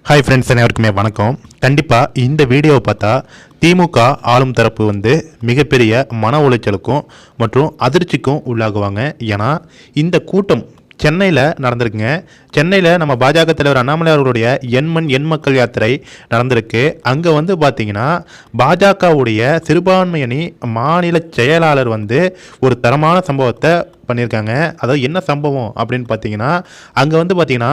Hi friends அனைவருக்குமே வணக்கம். கண்டிப்பாக இந்த வீடியோவை பார்த்தா திமுக ஆளும் தரப்பு வந்து மிகப்பெரிய மன உளைச்சலுக்கும் மற்றும் அதிர்ச்சிக்கும் உள்ளாகுவாங்க. ஏன்னா இந்த கூட்டம் சென்னையில் நடந்திருக்குங்க. சென்னையில் நம்ம பாஜக தலைவர் அண்ணாமலை அவர்களுடைய எண்மண் எண் மக்கள் யாத்திரை நடந்திருக்கு. அங்கே வந்து பார்த்திங்கன்னா பாஜகவுடைய சிறுபான்மையணி மாநில செயலாளர் வந்து ஒரு தரமான சம்பவத்தை பண்ணியிருக்காங்க. அதாவது என்ன சம்பவம் அப்படின்னு பார்த்தீங்கன்னா அங்கே வந்து பார்த்தீங்கன்னா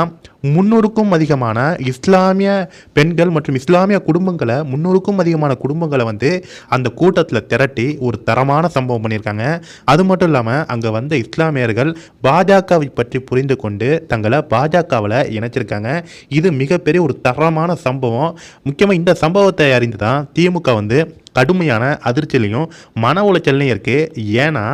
முன்னூறுக்கும் அதிகமான இஸ்லாமிய பெண்கள் மற்றும் இஸ்லாமிய குடும்பங்களை முன்னூறுக்கும் அதிகமான குடும்பங்களை வந்து அந்த கூட்டத்தில் திரட்டி ஒரு தரமான சம்பவம் பண்ணியிருக்காங்க. அது மட்டும் இல்லாமல் அங்கே வந்த இஸ்லாமியர்கள் பாஜகவை பற்றி புரிந்து கொண்டு தங்களை பாஜகவில் இணைச்சிருக்காங்க. இது மிகப்பெரிய ஒரு தரமான சம்பவம். முக்கியமாக இந்த சம்பவத்தை அறிந்து தான் திமுக வந்து கடுமையான அதிர்ச்சியிலையும் மன உளைச்சல்லையும் இருக்குது ஏன்னா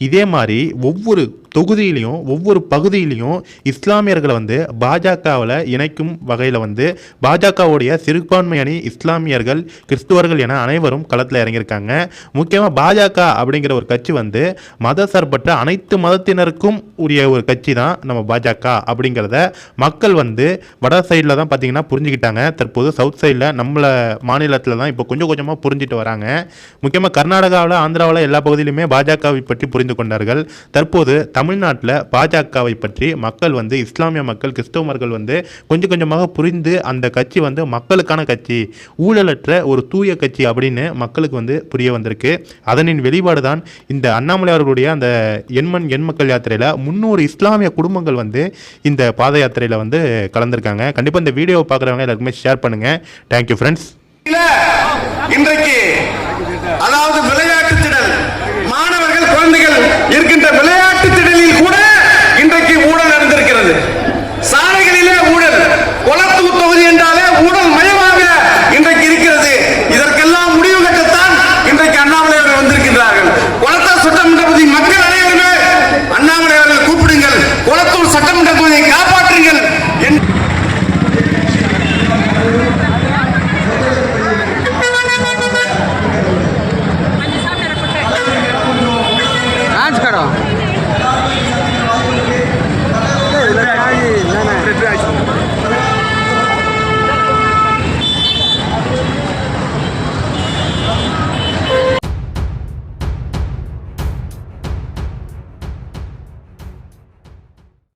இதே மாதிரி ஒவ்வொரு தொகுதியிலையும் ஒவ்வொரு பகுதியிலையும் இஸ்லாமியர்களை வந்து பாஜகவில் இணைக்கும் வகையில் வந்து பாஜகவுடைய சிறுபான்மை அணி இஸ்லாமியர்கள் கிறிஸ்துவர்கள் என அனைவரும் களத்தில் இறங்கியிருக்காங்க. முக்கியமாக பாஜக அப்படிங்கிற ஒரு கட்சி வந்து மத சார்பற்ற அனைத்து மதத்தினருக்கும் உரிய ஒரு கட்சி தான் நம்ம பாஜக அப்படிங்கிறத மக்கள் வந்து வட சைடில் தான் பார்த்தீங்கன்னா புரிஞ்சுக்கிட்டாங்க. தற்போது சவுத் சைடில் நம்மள மாநிலத்தில் தான் இப்போ கொஞ்சம் கொஞ்சமாக புரிஞ்சிட்டு வராங்க. முக்கியமாக கர்நாடகாவில் ஆந்திராவில் எல்லா பகுதியிலுமே பாஜகவை பற்றி புரிந்து கொண்டார்கள். தற்போது தமிழ்நாட்டில் பாஜகவை பற்றி மக்கள் வந்து இஸ்லாமிய மக்கள் கிறிஸ்தவர்கள் வந்து கொஞ்சம் கொஞ்சமாக புரிந்து அந்த கட்சி வந்து மக்களுக்கான கட்சி ஊழலற்ற ஒரு தூய கட்சி அப்படின்னு மக்களுக்கு வந்து புரிய வந்திருக்கு. அதனின் வெளிப்பாடு தான் இந்த அண்ணாமலை அவர்களுடைய அந்த எண்மண் எண் மக்கள் யாத்திரையில் முன்னூறு இஸ்லாமிய குடும்பங்கள் வந்து இந்த பாத யாத்திரையில் வந்து கலந்துருக்காங்க. கண்டிப்பாக இந்த வீடியோவை பார்க்குறவங்க எல்லாருக்குமே ஷேர் பண்ணுங்கள் தேங்க்யூ ஃப்ரெண்ட்ஸ் இன்றைக்கு அதாவது merasakan